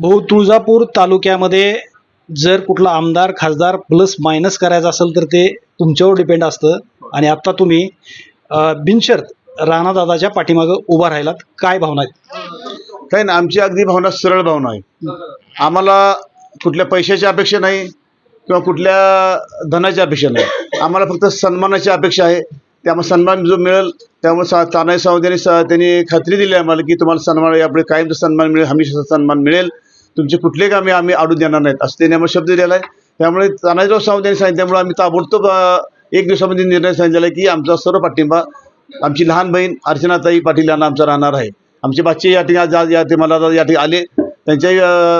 भाऊ तुळजापूर तालुक्यामध्ये जर कुठला आमदार खासदार प्लस मायनस करायचं असेल तर ते तुमच्यावर डिपेंड असतं. आणि आत्ता तुम्ही बिनशर्त राणादादाच्या पाठीमागं उभा राहिलात. काय भावना आहेत? काही ना आमची अगदी भावना सरळ भावना आहे. आम्हाला कुठल्या पैशाची अपेक्षा नाही किंवा कुठल्या धनाची अपेक्षा नाही. आम्हाला फक्त सन्मानाची अपेक्षा आहे. त्यामुळे सन्मान जो मिळेल त्यामुळे सा तानाई सावंत सा त्यांनी खात्री दिली आम्हाला की तुम्हाला सन्मान यापुढे कायमचा सन्मान मिळेल हमेशा सन्मान मिळेल. तुमचे कुठले कामे आम्ही आडून देणार नाहीत असं त्यांनी आम्हाला शब्द दिलेला आहे. त्यामुळे तानाजीराव सावंत यांनी सांगितल्यामुळे आम्ही ताबडतोब एक दिवसामध्ये निर्णय सांगितलेला आहे की आमचा सर्व पाठिंबा आमची लहान बहीण अर्चनाताई पाटील यांना आमचा राहणार आहे. आमचे बच्चे या ठिकाणी आज- या ठिकाणी मला या ठिकाणी आले. त्यांच्याही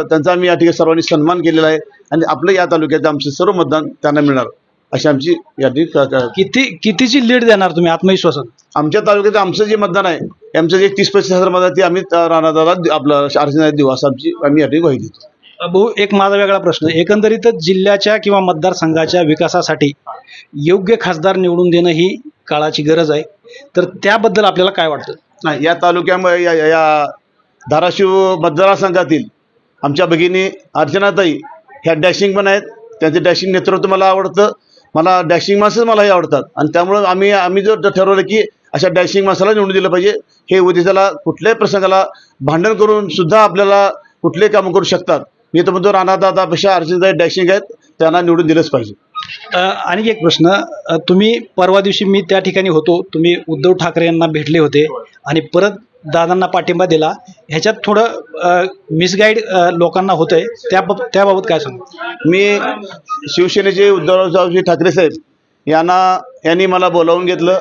त्यांचा आम्ही या ठिकाणी सर्वांनी सन्मान केलेला आहे. आणि आपलं या तालुक्यात आमचे सर्व मतदान त्यांना मिळणार. अशी आमची या ठिकाणी क- क- किती कितीची लीड देणार तुम्ही आत्मविश्वासात? आमच्या तालुक्यात आमचं जे मतदान आहे आमचं जे तीस पस्तीस हजार मतदान ते आम्ही राणादाला आपलं अर्चना देऊ असं आमची आम्ही या ठिकाणी ग्वाही देतो. भाऊ एक माझा वेगळा प्रश्न. एकंदरीतच जिल्ह्याच्या किंवा मतदारसंघाच्या विकासासाठी योग्य खासदार निवडून देणं ही काळाची गरज आहे. तर त्याबद्दल आपल्याला काय वाटतं? नाही या तालुक्यामध्ये या, या, या धाराशिव मतदारसंघातील आमच्या भगिनी अर्चनाताई ह्या डॅशिंग पण आहेत. त्यांचं डॅशिंग नेतृत्व मला आवडतं. मला डॅशिंग माणसंच मलाही आवडतात. आणि त्यामुळं आम्ही आम्ही जर ठरवलं की अशा डॅशिंग माणसाला निवडून दिलं पाहिजे हे उद्देशाला कुठल्याही प्रसंगाला भांडण करून सुद्धा आपल्याला कुठलेही कामं करू शकतात. मी तर म्हणतो राणादादापेक्षा अर्चनाताई डॅशिंग आहेत त्यांना निवडून दिलंच पाहिजे. आणि एक प्रश्न तुम्ही परवा दिवशी मी त्या ठिकाणी होतो तुम्ही उद्धव ठाकरे यांना भेटले होते. आणि परत दादांना पाठिंबा दिला. ह्याच्यात थोडं मिसगाईड लोकांना होतंय. त्या त्याबाबत काय सांगू? मी शिवसेनेचे उद्धवरावजी ठाकरे साहेब यांना यांनी मला बोलावून घेतलं.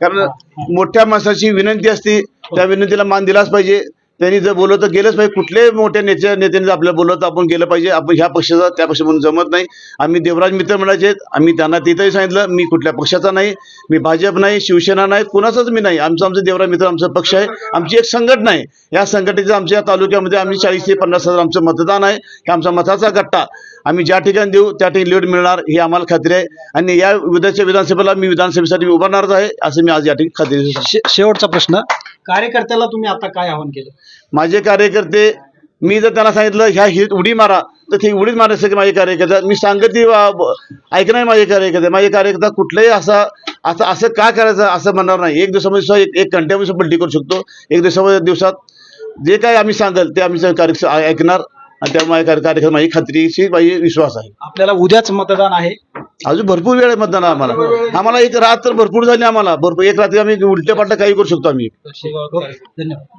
कारण मोठ्या माणसाची विनंती असते त्या विनंतीला मान दिलाच पाहिजे. त्यांनी जर बोलवलं तर गेलंच पाहिजे. कुठल्याही मोठ्या नेत्या नेत्याने जर आपल्याला बोलवलं तर आपण गेलं पाहिजे. आपण ह्या पक्षाचा त्या पक्ष म्हणून जमत नाही. आम्ही देवराज मित्र म्हणायचे आम्ही त्यांना तिथंही सांगितलं मी कुठल्या पक्षाचा नाही मी भाजप नाही शिवसेना नाही कुणाचाच मी नाही. आमचं आमचं देवराज मित्र आमचा पक्ष आहे. आमची एक संघटना आहे. या संघटनेचं आमच्या तालुक्यामध्ये आम्ही चाळीस ते पन्नास हजार आमचं मतदान आहे. हे आमचा मताचा गट्टा. आम्ही ज्या ठिकाणी देऊ त्या ठिकाणी लीड मिळणार ही आम्हाला खात्री आहे. आणि या उद्याच्या विधानसभेला मी विधानसभेसाठी उभारणारच आहे असं मी आज या ठिकाणी खात्री शेवटचा प्रश्न. कार्यकर्त्याला तुम्ही आता काय आवाहन केलं? माझे कार्यकर्ते मी जर त्यांना सांगितलं ह्या ही उडी मारा तर ते उडीच मारण्यासाठी माझे कार्यकर्ते मी सांगत ती ऐकणार माझे कार्यकर्ते. माझे कार्यकर्ता कुठलंही असा असं असं का करायचं असं म्हणणार नाही. एक दिवसामध्ये एक एक घंट्यामध्ये पलटी करू शकतो. एक दिवसामध्ये दिवसात जे काय आम्ही सांगाल ते आम्ही कार्य ऐकणार. आणि त्यामुळे कार्यक्रम माझी खात्रीशी माझी विश्वास आहे. आपल्याला उद्याच मतदान आहे. अजून भरपूर वेळ आहे मतदान आम्हाला. आम्हाला एक रात तर भरपूर झाली आम्हाला. भरपूर एक रात्री आम्ही उलट्या पालट्या काही करू शकतो आम्ही. धन्यवाद.